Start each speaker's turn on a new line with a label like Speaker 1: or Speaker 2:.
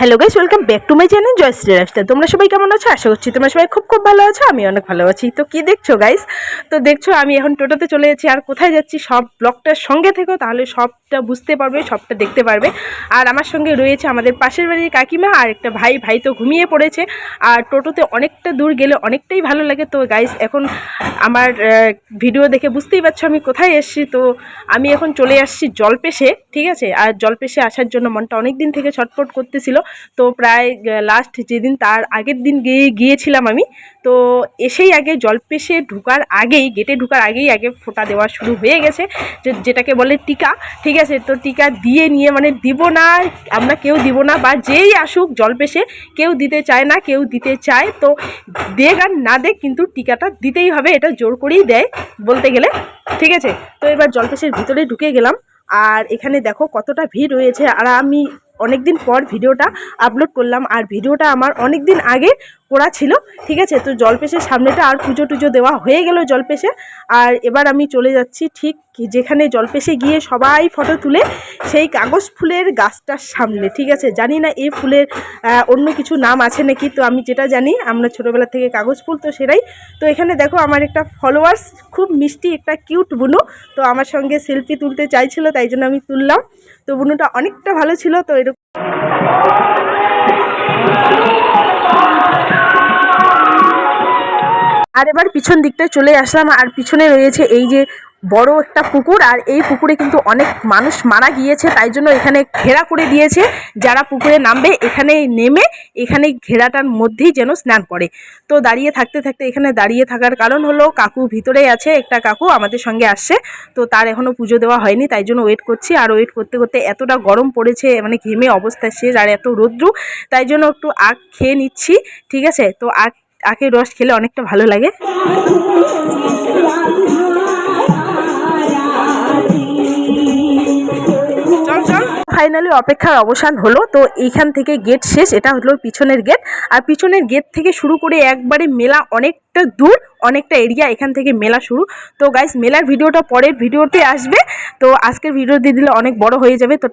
Speaker 1: Hello guys welcome back to my channel Joyshree lifestyle তোমরা সবাই কেমন আছো? আশা করছি তোমরা সবাই খুব খুব ভালো আছো আমি অনেক ভালো আছি। তো কি দেখছ গাইস তো দেখছ আমি এখন টোটোতে চলে যাচ্ছি, আর কোথায় যাচ্ছি? সব ব্লগটার সঙ্গে থেকো, তাহলে সবটা বুঝতে পারবে, সবটা দেখতে পারবে। আর আমার সঙ্গে রয়েছে আমাদের পাশের বাড়ির কাকিমা, আর একটা ভাই ভাই তো ঘুমিয়ে পড়েছে। আর টোটোতে অনেকটা দূর গেলে অনেকটাই ভালো লাগে। তো গাইস এখন আমার ভিডিও দেখে বুঝতেই পারছ আমি কোথায় এসেছি। তো আমি এখন চলে আসছি জলপেশে, ঠিক আছে? আর জলপেশে আসার জন্য মনটা অনেক দিন থেকে ছটফট করতেছিল। তো প্রায় লাস্ট যেদিন তার আগের দিন গিয়ে, গিয়েছিলাম আমি, তো এসেই আগে জলপেশে ঢুকার আগেই গেটে ঢুকার আগেই আগে ফোঁটা দেওয়া শুরু হয়ে গেছে, যে, যেটাকে বলে টিকা, ঠিক আছে? তো টিকা দিয়ে নিয়ে মানে দিব না, আমরা কেউ দিব না, বা যেই আসুক জলপেশে, কেউ দিতে চায় না, কেউ দিতে চায়, তো দেখ আর না দেখ কিন্তু টিকাটা দিতেই হবে, এটা জোর করেই দেয়, বলতে গেলে, ঠিক আছে? তো এবার জলপেশের ভিতরে ঢুকে গেলাম, আর এখানে দেখো কতটা ভিড় রয়েছে, আর আমি অনেক দিন পর ভিডিওটা আপলোড করলাম। আর ভিডিওটা আমার অনেক দিন আগে করা ছিল, ঠিক আছে? তো জলপেশের সামনেটা আর পুজো টুজো দেওয়া হয়ে গেল জলপেশে। আর এবার আমি চলে যাচ্ছি ঠিক যেখানে জলপেশে গিয়ে সবাই ফটো তুলে সেই কাগজ ফুলের গাছটার সামনে, ঠিক আছে? জানি না এই ফুলের অন্য কিছু নাম আছে নাকি, তো আমি যেটা জানি, আমরা ছোটোবেলা থেকে কাগজ ফুল তো সেটাই তো এখানে দেখো আমার একটা ফলোয়ার্স খুব মিষ্টি একটা কিউট বুনু। তো আমার সঙ্গে সেলফি তুলতে চাইছিল, তাই জন্য আমি তুললাম। তো বুনুটা অনেকটা ভালো ছিল, তো এরকম আর এবার পিছন দিকটায় চলে আসলাম, আর পিছনে রয়েছে এই যে বড় একটা পুকুর, আর এই পুকুরে কিন্তু অনেক মানুষ মারা গিয়েছে, তাই জন্য এখানে ঘেরা করে দিয়েছে। যারা পুকুরে নামবে, এখানে নেমে এখানে ঘেরাটার মধ্যেই যেন স্নান করে। তো দাঁড়িয়ে থাকতে থাকতে এখানে দাঁড়িয়ে থাকার কারণ হলো, কাকু ভিতরে আছে, একটা কাকু আমাদের সঙ্গে আসছে। তো তার এখনও পুজো দেওয়া হয়নি, তাই জন্য ওয়েট করছি। আর ওয়েট করতে করতে এতটা গরম পড়েছে মানে ঘেমে অবস্থা শেষ, আর এত রৌদ্রু, তাই জন্য একটু আখ খেয়ে নিচ্ছি, ঠিক আছে? তো আখ আখের রস খেলে অনেকটা ভালো লাগে। ফাইনালি অপেক্ষার অবসান হলো তো এইখান থেকে গেট শেষ এটা হলো পিছনের গেট আর পিছনের গেট থেকে শুরু করে একবারে মেলা অনেকটা দূর অনেকটা এরিয়া এখান থেকে মেলা শুরু। তো গাইস মেলার ভিডিওটা পরের ভিডিওতে আসবে। তো আজকের ভিডিও দিয়ে দিলে অনেক বড় হয়ে যাবে তো